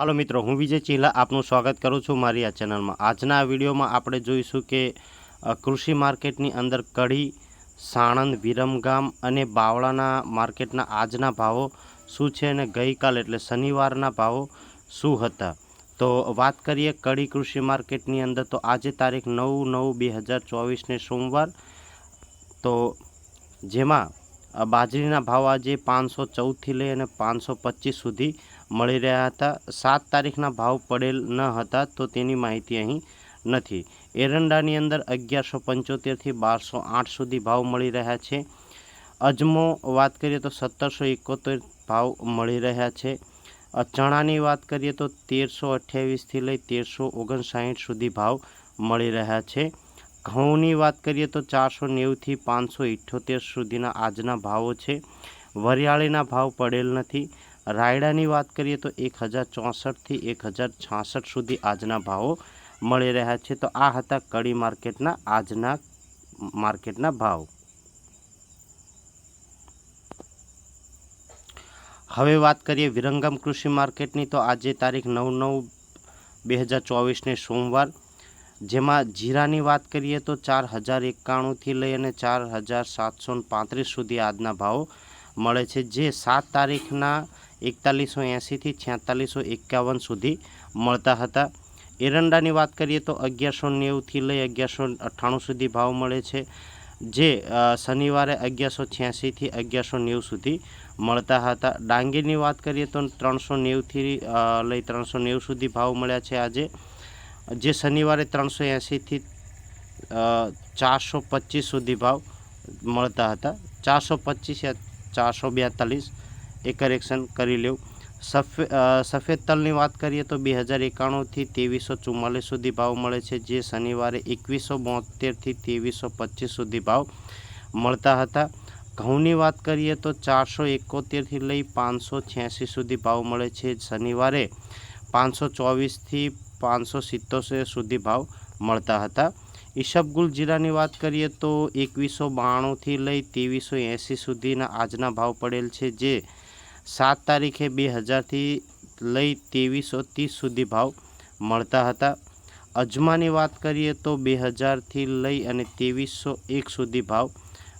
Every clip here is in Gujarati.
હાલો મિત્રો, હું વિજય ચિહલા આપનું સ્વાગત કરું છું મારી આ ચેનલમાં. આજના વિડીયોમાં આપણે જોઈશું કે કૃષિ માર્કેટની અંદર કઢી, સાણંદ, વિરમગામ અને બાવળાના માર્કેટના આજના ભાવો શું છે અને ગઈકાલ એટલે શનિવારના ભાવો શું હતા? તો વાત કરીએ કડી કૃષિ માર્કેટની અંદર, તો આજે તારીખ નવ નવ બે હજાર ચોવીસને સોમવાર. તો જેમાં બાજરીના ભાવ આજે પાંચસો ચૌદથી લઈ અને પાંચસો પચીસ સુધી મળી રહ્યા હતા. સાત તારીખના ભાવ પડેલ ન હતા તો તેની માહિતી અહીં નથી. એરંડાની અંદર અગિયારસો પંચોતેરથી બારસો આઠ સુધી ભાવ મળી રહ્યા છે. અજમો વાત કરીએ તો સત્તરસો એકોતેર ભાવ મળી રહ્યા છે. ચણાની વાત કરીએ તો તેરસો અઠ્યાવીસથી લઈ તેરસો ઓગણસાઠ સુધી ભાવ મળી રહ્યા છે. ઘઉંની વાત કરીએ તો ચારસો નેવુંથી પાંચસો ઇઠ્ઠોતેર સુધીના આજના ભાવો છે. વરિયાળીના ભાવ પડેલ નથી. રાયડાની વાત કરીએ તો એક હજાર ચોસઠથી એક હજાર છાસઠ સુધી આજના ભાવો મળી રહ્યા છે. તો આ હતા કડી માર્કેટના આજના માર્કેટના ભાવ. હવે વાત કરીએ વિરંગમ કૃષિ માર્કેટની. તો આજે તારીખ નવ નવ બે હજાર ચોવીસને સોમવાર. જેમાં જીરાની વાત કરીએ તો ચાર હજાર એકાણુંથી લઈ અને ચાર હજાર સાતસો પાંત્રીસ સુધી આજના ભાવો મળે છે. જે સાત તારીખના એકતાલીસો એંસીથી છેતાલીસો એકાવન સુધી મળતા હતા. એરંડાની વાત કરીએ તો અગિયારસો નેવુંથી લઈ અગિયારસો અઠ્ઠાણું સુધી ભાવ મળે છે, જે શનિવારે અગિયારસો છ્યાસીથી અગિયારસો નેવું સુધી મળતા હતા. ડાંગીની વાત કરીએ તો ત્રણસો નેવુંથી લઈ ત્રણસો નેવું સુધી ભાવ મળ્યા છે આજે, જે શનિવારે ત્રણસો એંસીથી ચારસો પચીસ સુધી ભાવ મળતા હતા. ચારસો પચીસ યા ચારસો બેતાલીસ એ કરેક્શન કરી લેવું. સફે સફેદ તલની વાત કરીએ તો બે હજાર એકાણુંથી ત્રેવીસો ચુમ્માલીસ સુધી ભાવ મળે છે, જે શનિવારે એકવીસો બોતેરથી ત્રેવીસો પચીસ સુધી ભાવ મળતા હતા. ઘઉંની વાત કરીએ તો ચારસો એકોતેરથી લઈ પાંચસો છ્યાસી સુધી ભાવ મળે છે. શનિવારે પાંચસો ચોવીસથી પાંચસો સિત્તોતેર સુધી ભાવ મળતા હતા. ઈસબગુલ જીરાની વાત કરીએ તો એકવીસો બાણુંથી લઈ ત્રેવીસો એંસી સુધીના આજના ભાવ પડેલ છે, જે સાત તારીખે બે હજારથી લઈ ત્રેવીસો ત્રીસ સુધી ભાવ મળતા હતા. અજમાની વાત કરીએ તો બે હજારથી લઈ અને ત્રેવીસો એક સુધી ભાવ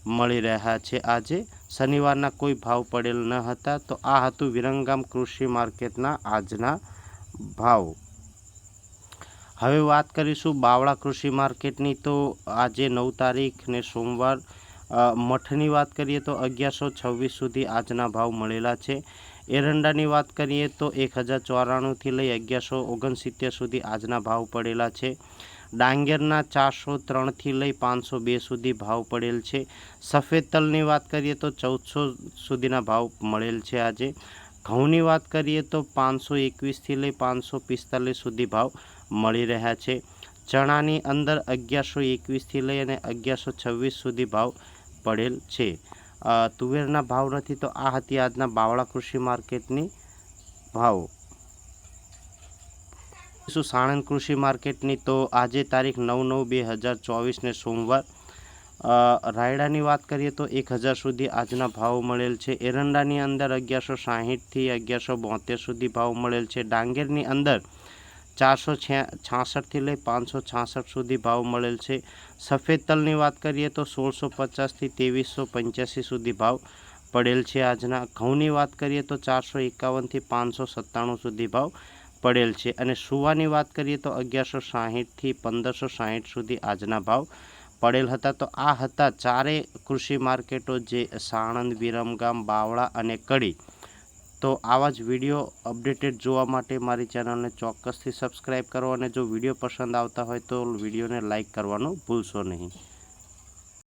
મળી રહ્યા છે. આજે શનિવારના કોઈ ભાવ પડેલ ન હતા, તો આ હતું વિરંગામ કૃષિ માર્કેટના આજના ભાવ. હવે વાત કરીશું બાવળા કૃષિ માર્કેટની. તો આજે નવ તારીખ ને સોમવાર મઠની વાત કરીએ તો અગિયારસો છવ્વીસ સુધી આજના ભાવ મળેલા છે. એરંડાની વાત કરીએ તો એક હજાર ચોરાણુંથી લઈ અગિયારસો ઓગણસિત્તેર સુધી આજના ભાવ પડેલા છે. ડાંગરના ચારસો ત્રણથી લઈ પાંચસો બે સુધી ભાવ પડેલ છે. સફેદ તલની વાત કરીએ તો ચૌદસો સુધીના ભાવ મળેલ છે આજે. ઘઉંની વાત કરીએ તો પાંચસો એકવીસથી લઈ પાંચસો પિસ્તાલીસ સુધી ભાવ મળી રહ્યા છે. ચણાની અંદર અગિયારસો એકવીસથી લઈ અને અગિયારસો છવ્વીસ સુધી ભાવ પડેલ છે. તુવેરના ભાવ નથી તો આ હતી આજના બાવળા કૃષિ માર્કેટની ભાવ. શું સાણંદ કૃષિ માર્કેટની તો આજે તારીખ નવ નવ બે હજાર ચોવીસને સોમવાર. રાયડાની વાત કરીએ તો એક હજાર સુધી આજના ભાવ મળેલ છે. એરંડાની અંદર અગિયારસો સાહીઠથી અગિયારસો બોતેર સુધી ભાવ મળેલ છે. ડાંગેરની અંદર ચારસો છાસઠથી લઈ પાંચસો છાસઠ સુધી ભાવ મળેલ છે. સફેદ તલની વાત કરીએ તો સોળસો પચાસથી ત્રેવીસો પંચ્યાસી સુધી ભાવ પડેલ છે. આજના ઘઉંની વાત કરીએ તો ચારસો એકાવનથી પાંચસો સત્તાણું સુધી ભાવ પડેલ છે અને સુવાની વાત કરીએ તો અગિયારસો સાહીઠથી પંદરસો સાહીઠ સુધી આજના ભાવ પડેલ હતા. તો આ હતા ચારે કૃષિ માર્કેટો જે સાણંદ, વિરમગામ, બાવળા અને કડી. તો આવા જ વીડિયો અપડેટેડ જોવા માટે મારી ચેનલને ચોક્કસથી સબસ્ક્રાઈબ કરો અને જો વીડિયો પસંદ આવતા હોય તો વિડીયોને લાઈક કરવાનું ભૂલશો નહીં.